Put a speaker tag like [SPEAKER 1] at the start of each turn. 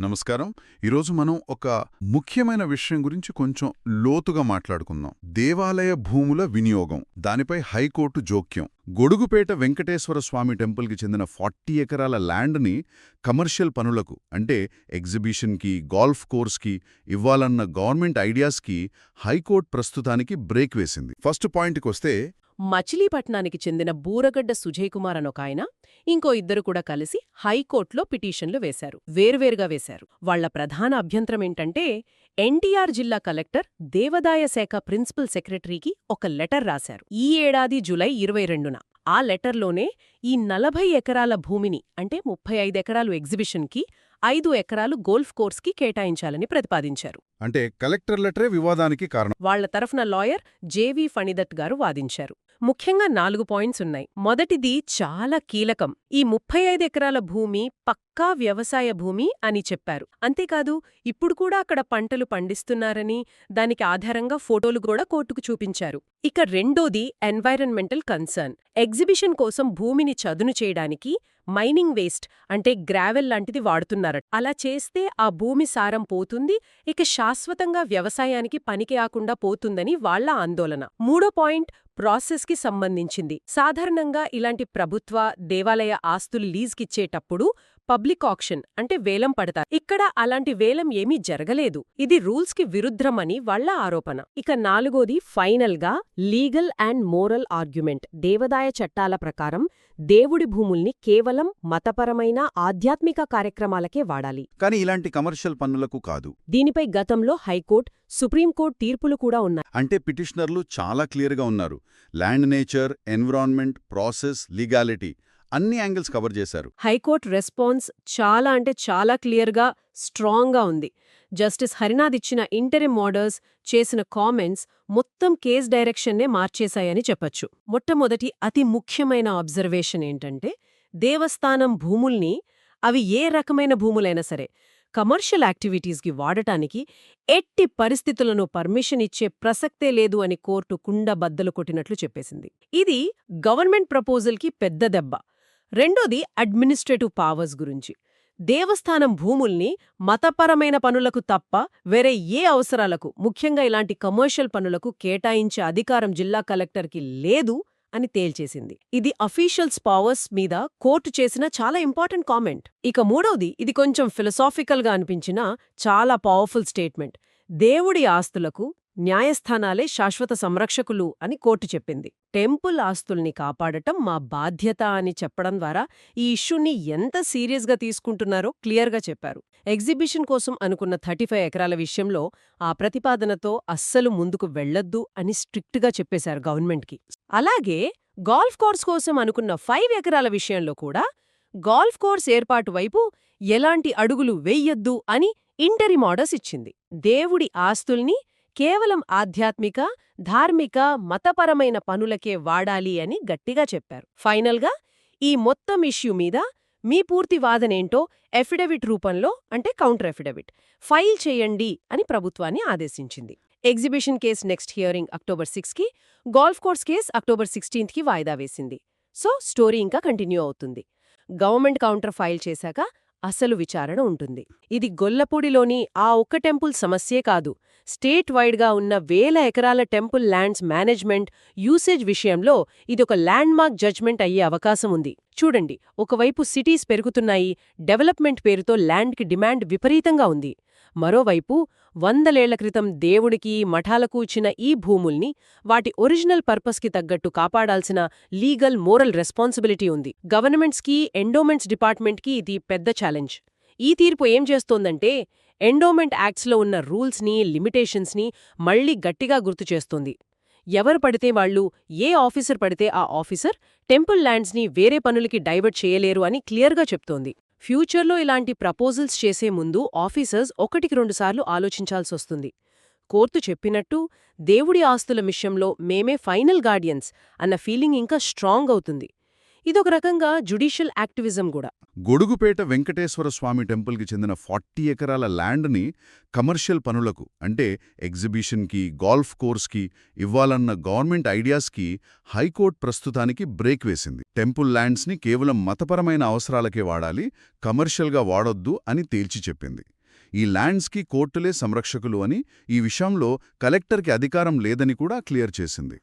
[SPEAKER 1] నమస్కారం. ఈరోజు మనం ఒక ముఖ్యమైన విషయం గురించి కొంచెం లోతుగా మాట్లాడుకుందాం. దేవాలయ భూముల వినియోగం దానిపై హైకోర్టు జోక్యం. గొడుగుపేట వెంకటేశ్వర స్వామి టెంపుల్కి చెందిన ఫార్టీ ఎకరాల ల్యాండ్ని కమర్షియల్ పనులకు అంటే ఎగ్జిబిషన్కి గాల్ఫ్ కోర్స్కి ఇవ్వాలన్న గవర్నమెంట్ ఐడియాస్కి హైకోర్టు ప్రస్తుతానికి బ్రేక్ వేసింది. ఫస్ట్ పాయింట్కి వస్తే
[SPEAKER 2] మచిలీపట్నానికి చెందిన బూరగడ్డ సుజయ్ కుమార్ అనొక ఆయన ఇంకో ఇద్దరు కూడా కలిసి హైకోర్టులో పిటిషన్లు వేశారు. వేర్వేరుగా వేశారు. వాళ్ళ ప్రధాన అభ్యంతరం ఏంటంటే ఎన్టీఆర్ జిల్లా కలెక్టర్ దేవదాయ శాఖ ప్రిన్సిపల్ సెక్రటరీకి ఒక లెటర్ రాశారు. ఈ ఏడాది జులై ఇరవై రెండున. ఆ లెటర్లోనే ఈ నలభై ఎకరాల భూమిని అంటే ముప్పై ఐదు ఎకరాలు ఎగ్జిబిషన్కి ఐదు ఎకరాలు గోల్ఫ్ కోర్స్కి కేటాయించాలని ప్రతిపాదించారు.
[SPEAKER 1] అంటే కలెక్టర్ లెటరే వివాదానికి కారణం.
[SPEAKER 2] వాళ్ళ తరఫున లాయర్ జేవి ఫణిదత్ గారు వాదించారు. ముఖ్యంగా నాలుగు పాయింట్స్ ఉన్నాయి. మొదటిది చాలా కీలకం. ఈ ముప్పై ఐదు ఎకరాల భూమి పక్కా వ్యవసాయ భూమి అని చెప్పారు. అంతేకాదు ఇప్పుడు కూడా అక్కడ పంటలు పండిస్తున్నారని దానికి ఆధారంగా ఫోటోలు కూడా కోర్టుకు చూపించారు. ఇక రెండోది ఎన్వైరన్మెంటల్ కన్సర్న్ ఎగ్జిబిషన్ కోసం భూమిని చదును చేయడానికి మైనింగ్ వేస్ట్ అంటే గ్రావెల్ లాంటిది వాడుతున్నారట. అలా చేస్తే ఆ భూమి సారం పోతుంది ఇక శాశ్వతంగా వ్యవసాయానికి పనికి ఆకుండా పోతుందని వాళ్ళ ఆందోళన. మూడో పాయింట్ ప్రాసెస్కి సంబంధించింది. సాధారణంగా ఇలాంటి ప్రభుత్వ దేవాలయ ఆస్తులు లీజ్కిచ్చేటప్పుడు పబ్లిక్ ఆక్షన్ అంటే వేలం పడతారు. ఇక్కడ అలాంటి వేలం ఏమీ జరగలేదు. ఇది రూల్స్కి విరుద్ధమని వాళ్ళ ఆరోపణ. ఇక నాలుగోది ఫైనల్గా లీగల్ అండ్ మోరల్ ఆర్గ్యుమెంట్. దేవదాయ చట్టాల ప్రకారం దేవుడి భూముల్ని కేవలం మతపరమైన ఆధ్యాత్మిక కార్యక్రమాలకే వాడాలి.
[SPEAKER 1] కానీ ఇలాంటి కమర్షియల్ పన్నులకు కాదు.
[SPEAKER 2] దీనిపై గతంలో హైకోర్టు సుప్రీంకోర్టు తీర్పులు కూడా ఉన్నాయి.
[SPEAKER 1] అంటే పిటిషనర్లు చాలా క్లియర్గా ఉన్నారు. Land nature environment process legality అన్ని యాంగిల్స్ కవర్ చేశారు.
[SPEAKER 2] హైకోర్టు రెస్పాన్స్ చాలా అంటే చాలా క్లియర్గా స్ట్రాంగ్గా ఉంది. జస్టిస్ హరినాథ్ ఇచ్చిన ఇంటరిమ్ ఆర్డర్స్ చేసిన కామెంట్స్ మొత్తం కేస్ డైరెక్షన్నే మార్చేశాయని చెప్పొచ్చు. మొట్టమొదటి అతి ముఖ్యమైన అబ్జర్వేషన్ ఏంటంటే దేవస్థానం భూముల్ని అవి ఏ రకమైన భూములైనా సరే కమర్షియల్ యాక్టివిటీస్కి వాడటానికి ఎట్టి పరిస్థితులను పర్మిషన్ ఇచ్చే ప్రసక్తే లేదు అని కోర్టు కుండ బద్దలు కొట్టినట్లు చెప్పేసింది. ఇది గవర్నమెంట్ ప్రపోజల్కి పెద్ద దెబ్బ. రెండోది అడ్మినిస్ట్రేటివ్ పవర్స్ గురించి. దేవస్థానం భూముల్ని మతపరమైన పనులకు తప్ప వేరే ఏ అవసరాలకు ముఖ్యంగా ఇలాంటి కమర్షియల్ పనులకు కేటాయించే అధికారం జిల్లా కలెక్టర్కి లేదు అని తేల్చేసింది. ఇది అఫీషియల్స్ పవర్స్ మీద కోర్టు చేసిన చాలా ఇంపార్టెంట్ కామెంట్ ఇక మూడవది ఇది కొంచెం ఫిలసాఫికల్గా అనిపించిన చాలా పవర్ఫుల్ స్టేట్మెంట్ దేవుడి ఆస్తులకు న్యాయస్థానాలే శాశ్వత సంరక్షకులు అని కోర్టు చెప్పింది. టెంపుల్ ఆస్తుల్ని కాపాడటం మా బాధ్యత అని చెప్పడం ద్వారా ఈ ఇష్యూని ఎంత సీరియస్గా తీసుకుంటున్నారో క్లియర్గా చెప్పారు. ఎగ్జిబిషన్ కోసం అనుకున్న థర్టీ ఎకరాల విషయంలో ఆ ప్రతిపాదనతో అస్సలు ముందుకు వెళ్ళొద్దు అని స్ట్రిక్ట్గా చెప్పేశారు గవర్నమెంట్కి. అలాగే గాల్ఫ్ కోర్స్ కోసం అనుకున్న ఫైవ్ ఎకరాల విషయంలో కూడా గాల్ఫ్ కోర్స్ ఏర్పాటు వైపు ఎలాంటి అడుగులు వెయ్యొద్దు అని ఇంటరిమ్ ఇచ్చింది. దేవుడి ఆస్తుల్ని కేవలం ఆధ్యాత్మిక ధార్మిక మతపరమైన పనులకే వాడాలి అని గట్టిగా చెప్పారు. ఫైనల్గా ఈ మొత్తం ఇష్యూ మీద మీ పూర్తి వాదనేంటో ఎఫిడవిట్ రూపంలో అంటే కౌంటర్ ఎఫిడవిట్ ఫైల్ చేయండి అని ప్రభుత్వాన్ని ఆదేశించింది. Exhibition case next hearing October సిక్స్కి గాల్ఫ్ కోర్స్ కేస్ అక్టోబర్ సిక్స్టీన్త్కి వాయిదా వేసింది. సో స్టోరీ ఇంకా కంటిన్యూ అవుతుంది. గవర్నమెంట్ కౌంటర్ ఫైల్ చేశాక అసలు విచారణ ఉంటుంది. ఇది గొల్లపూడిలోని ఆ ఒక్క టెంపుల్ సమస్యే కాదు. స్టేట్ వైడ్గా ఉన్న వేల ఎకరాల టెంపుల్ ల్యాండ్స్ మేనేజ్మెంట్ యూసేజ్ విషయంలో ఇదొక ల్యాండ్మార్క్ జడ్జ్మెంట్ అయ్యే అవకాశం ఉంది. చూడండి ఒకవైపు సిటీస్ పెరుగుతున్నాయి డెవలప్మెంట్ పేరుతో ల్యాండ్కి డిమాండ్ విపరీతంగా ఉంది. మరోవైపు వందలేళ్ళ క్రితం దేవుడికి మఠాలకు ఇచ్చిన ఈ భూముల్ని వాటి ఒరిజినల్ పర్పస్కి తగ్గట్టు కాపాడాల్సిన లీగల్ మోరల్ రెస్పాన్సిబిలిటీ ఉంది. గవర్నమెంట్స్కి ఎండోమెంట్స్ డిపార్ట్మెంట్కి ఇది పెద్ద ఛాలెంజ్. ఈ తీర్పు ఏం చేస్తోందంటే ఎండోమెంట్ యాక్ట్స్లో ఉన్న రూల్స్ని లిమిటేషన్స్ని మళ్ళీ గట్టిగా గుర్తు చేస్తుంది. ఎవరు పడితే వాళ్ళు ఏ ఆఫీసర్ పడితే ఆ ఆఫీసర్ టెంపుల్ ల్యాండ్స్ని వేరే పనులకి డైవర్ట్ చేయలేరు అని క్లియర్గా చెప్తోంది. ఫ్యూచర్లో ఇలాంటి ప్రపోజల్స్ చేసే ముందు ఆఫీసర్స్ ఒకటికి రెండుసార్లు ఆలోచించాల్సొస్తుంది కోర్టు చెప్పినట్టు దేవుడి ఆస్తుల విషయంలో మేమే ఫైనల్ గార్డియన్స్ అన్న ఫీలింగ్ ఇంకా స్ట్రాంగ్ అవుతుంది. ఇదొక రకంగా జుడిషియల్ యాక్టివిజం కూడా.
[SPEAKER 1] గొడుగుపేట వెంకటేశ్వర స్వామి టెంపుల్కి చెందిన ఫార్టీ ఎకరాల ల్యాండ్ని కమర్షియల్ పనులకు అంటే ఎగ్జిబిషన్కి గోల్ఫ్ కోర్స్కి ఇవ్వాలన్న గవర్నమెంట్ ఐడియాస్కి హైకోర్టు ప్రస్తుతానికి బ్రేక్ వేసింది. టెంపుల్ ల్యాండ్స్ని కేవలం మతపరమైన అవసరాలకే వాడాలి కమర్షియల్గా వాడొద్దు అని తేల్చి చెప్పింది. ఈ ల్యాండ్స్కి కోర్టులే సంరక్షకులు అని ఈ విషయంలో కలెక్టర్కి అధికారం లేదని కూడా క్లియర్ చేసింది.